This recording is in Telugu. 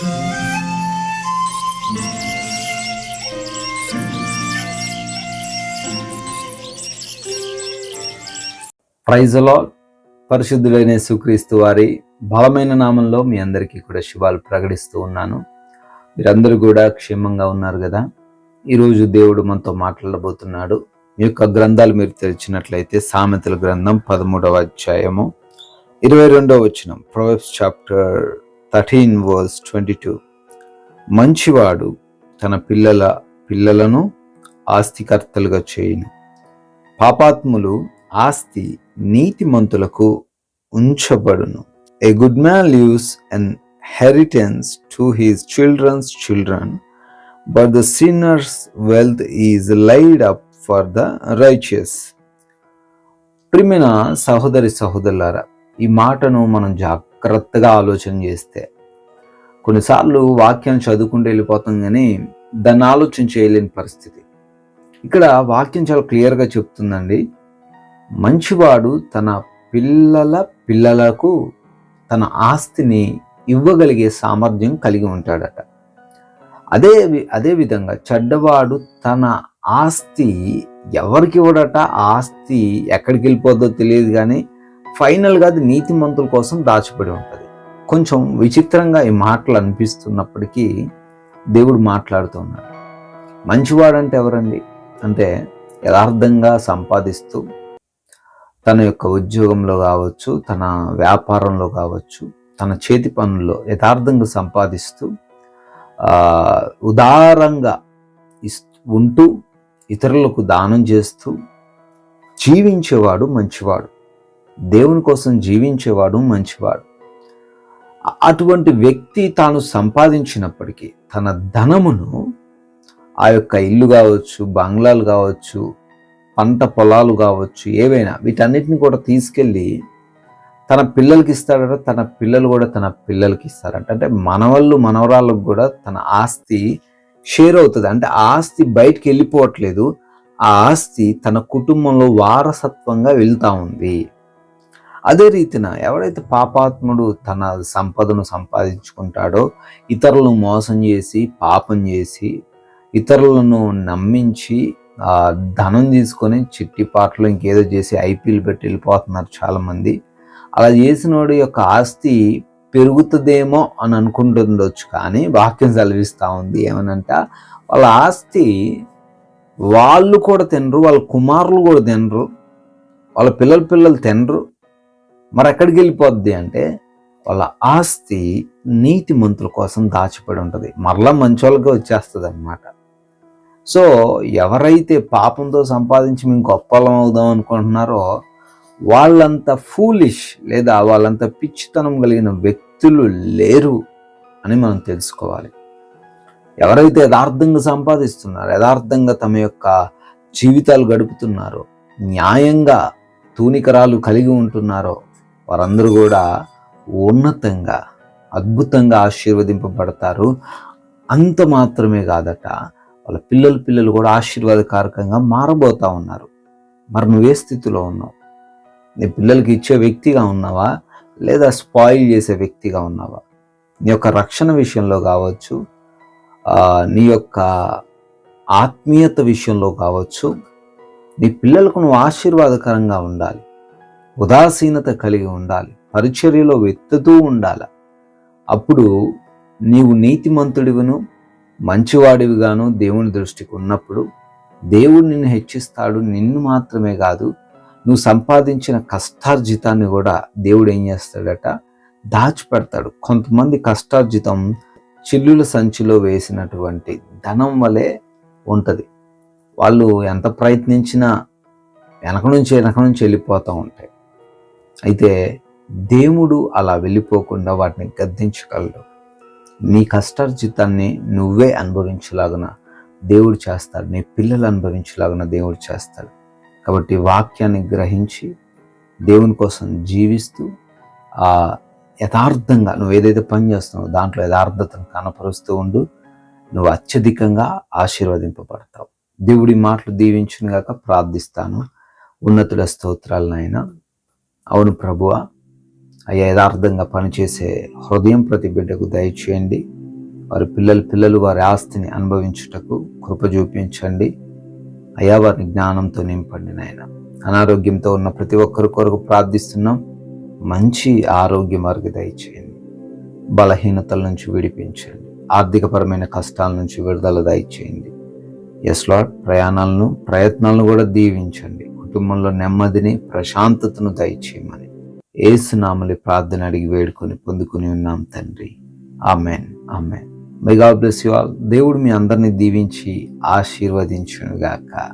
ప్రైజలో పరిశుద్ధులైన సుక్రీస్తు వారి బలమైన నామంలో మీ అందరికీ కూడా శుభాలు ప్రకటిస్తూ ఉన్నాను. మీరందరూ కూడా క్షేమంగా ఉన్నారు కదా? ఈరోజు దేవుడు మనతో మాట్లాడబోతున్నాడు. మీ యొక్క గ్రంథాలు మీరు తెరిచినట్లయితే సామెతల గ్రంథం పదమూడవ అధ్యాయము ఇరవై రెండవ వచనం proverbs chapter thirteen verse twenty two మంచివాడు తన పిల్లల పిల్లలను ఆస్తికర్తలుగా చేయును. పాపాత్ములు ఆస్తి నీతిమంతులకు ఉంచబడును. A good man leaves an inheritance to his childrens children but the sinners wealth is laid up for the righteous ప్రిమిన సహోదరి సహోదరులారా ఈ మాటను మనం జాగ్రత్త జాగ్రత్తగా ఆలోచన చేస్తే. కొన్నిసార్లు వాక్యం చదువుకుంటూ వెళ్ళిపోతాం కానీ దాన్ని ఆలోచన చేయలేని పరిస్థితి. ఇక్కడ వాక్యం చాలా క్లియర్గా చెప్తుందండి. మంచివాడు తన పిల్లల పిల్లలకు తన ఆస్తిని ఇవ్వగలిగే సామర్థ్యం కలిగి ఉంటాడట. అదే అదే విధంగా చెడ్డవాడు తన ఆస్తి ఎవరికి ఇవ్వడట? ఆస్తి ఎక్కడికి వెళ్ళిపోద్దో తెలియదు కానీ ఫైనల్గా అది నీతిమంతుల కోసం దాచిపడి ఉంటుంది. కొంచెం విచిత్రంగా ఈ మాటలు అనిపిస్తున్నప్పటికీ దేవుడు మాట్లాడుతున్నాడు మంచివాడంటే ఎవరండి? అంటే యథార్థంగా సంపాదిస్తూ తన యొక్క ఉద్యోగంలో కావచ్చు తన వ్యాపారంలో కావచ్చు తన చేతి పనుల్లో యథార్థంగా సంపాదిస్తూ ఉదారంగా ఉంటూ ఇతరులకు దానం చేస్తూ జీవించేవాడు మంచివాడు. దేవుని కోసం జీవించేవాడు మంచివాడు. అటువంటి వ్యక్తి తాను సంపాదించినప్పటికీ తన ధనమును ఆ యొక్క ఇల్లు కావచ్చు బంగ్లాలు కావచ్చు పంట పొలాలు కావచ్చు ఏవైనా వీటన్నిటిని కూడా తీసుకెళ్ళి తన పిల్లలకి ఇస్తాడట తన పిల్లలు కూడా తన పిల్లలకి ఇస్తారంట. అంటే మనవళ్ళు మనవరాళ్ళకు కూడా తన ఆస్తి షేర్ అవుతుంది. అంటే ఆస్తి బయటికి వెళ్ళిపోవట్లేదు. ఆ ఆస్తి తన కుటుంబంలో వారసత్వంగా వెళ్తూ ఉంది. అదే రీతిన ఎవడైతే పాపాత్ముడు తన సంపదను సంపాదించుకుంటాడో ఇతరులను మోసం చేసి పాపం చేసి ఇతరులను నమ్మించి ధనం తీసుకొని చిట్టి పాటలు ఇంకేదో చేసి ఐపీఎల్ పెట్టి వెళ్ళిపోతున్నారు చాలామంది. అలా చేసిన వాడి యొక్క ఆస్తి పెరుగుతుందేమో అని అనుకుంటుండొచ్చు కానీ వాక్యం సెలవిస్తూ ఉంది. ఏమనంట వాళ్ళ ఆస్తి వాళ్ళు కూడా తినరు వాళ్ళ కుమారులు కూడా తినరు వాళ్ళ పిల్లల పిల్లలు తినరు మరి ఎక్కడికి వెళ్ళిపోద్ది అంటే వాళ్ళ ఆస్తి నీతి మంతుల కోసం దాచిపడి ఉంటుంది. మరలా మంచోళ్ళగా వచ్చేస్తుంది అనమాట సో ఎవరైతే పాపంతో సంపాదించి మేము గొప్పలం అవుదాం అనుకుంటున్నారో వాళ్ళంత ఫూలిష్ లేదా వాళ్ళంత పిచ్చితనం కలిగిన వ్యక్తులు లేరు అని మనం తెలుసుకోవాలి. ఎవరైతే యథార్థంగా సంపాదిస్తున్నారో యథార్థంగా తమ యొక్క జీవితాలు గడుపుతున్నారో న్యాయంగా తూనికరాలు కలిగి ఉంటున్నారో వారందరూ కూడా ఉన్నతంగా అద్భుతంగా ఆశీర్వదింపబడతారు. అంత మాత్రమే కాదట వాళ్ళ పిల్లల పిల్లలు కూడా ఆశీర్వాదకారకంగా మారబోతా ఉన్నారు. మరి నువ్వే స్థితిలో ఉన్నావు? నీ పిల్లలకి ఇచ్చే వ్యక్తిగా ఉన్నావా? లేదా స్పాయిల్ చేసే వ్యక్తిగా ఉన్నావా? నీ యొక్క రక్షణ విషయంలో కావచ్చు నీ యొక్క ఆత్మీయత విషయంలో కావచ్చు నీ పిల్లలకు నువ్వు ఆశీర్వాదకరంగా ఉండాలి. ఉదాసీనత కలిగి ఉండాలి పరిచర్యలో వెత్తుతూ ఉండాలి. అప్పుడు నీవు నీతిమంతుడివును మంచివాడివిగాను దేవుని దృష్టికి ఉన్నప్పుడు దేవుడు నిన్ను హెచ్చిస్తాడు నిన్ను మాత్రమే కాదు నువ్వు సంపాదించిన కష్టార్జితాన్ని కూడా దేవుడు ఏం చేస్తాడట? దాచిపెడతాడు. కొంతమంది కష్టార్జితం చిల్లుల సంచిలో వేసినటువంటి ధనం వలె ఉంటుంది. వాళ్ళు ఎంత ప్రయత్నించినా వెనక నుంచి వెనక నుంచి వెళ్ళిపోతూ ఉంటాయి. అయితే దేవుడు అలా వెళ్ళిపోకుండా వాటిని గద్దించగలడు. నీ కష్టార్జితాన్ని నువ్వే అనుభవించలాగన దేవుడు చేస్తాడు. నీ పిల్లలు అనుభవించలాగున దేవుడు చేస్తాడు. కాబట్టి వాక్యాన్ని గ్రహించి దేవుని కోసం జీవిస్తూ ఆ యథార్థంగా నువ్వు ఏదైతే పని చేస్తున్నావో దాంట్లో యథార్థతను కనపరుస్తూ ఉండు. నువ్వు అత్యధికంగా ఆశీర్వదింపబడతావు. దేవుడి మాటలు దీవించునుగాక ప్రార్థిస్తాను. ఉన్నతుల స్తోత్రాలనైనా అవును ప్రభువ అయ్యా యథార్థంగా పనిచేసే హృదయం ప్రతి బిడ్డకు దయచేయండి. వారి పిల్లలు పిల్లలు వారి ఆస్తిని అనుభవించుటకు కృప చూపించండి. అయ్యా వారిని జ్ఞానంతో నింపండి నాయన. అనారోగ్యంతో ఉన్న ప్రతి ఒక్కరి కొరకు ప్రార్థిస్తున్నాం. మంచి ఆరోగ్యం వారికి దయచేయండి. బలహీనతల నుంచి విడిపించండి. ఆర్థికపరమైన కష్టాల నుంచి విడుదల దయచేయండి. ఎస్లాట్ ప్రయాణాలను ప్రయత్నాలను కూడా దీవించండి. కుటుంబంలో నెమ్మదిని ప్రశాంతతను దయచేయమని. ఏసునామలి ప్రార్థన అడిగి వేడుకొని పొందుకుని ఉన్నాం తండ్రి. Amen. Amen. May God bless you all దేవుడు మీ అందరిని దీవించి ఆశీర్వదించునుగాక.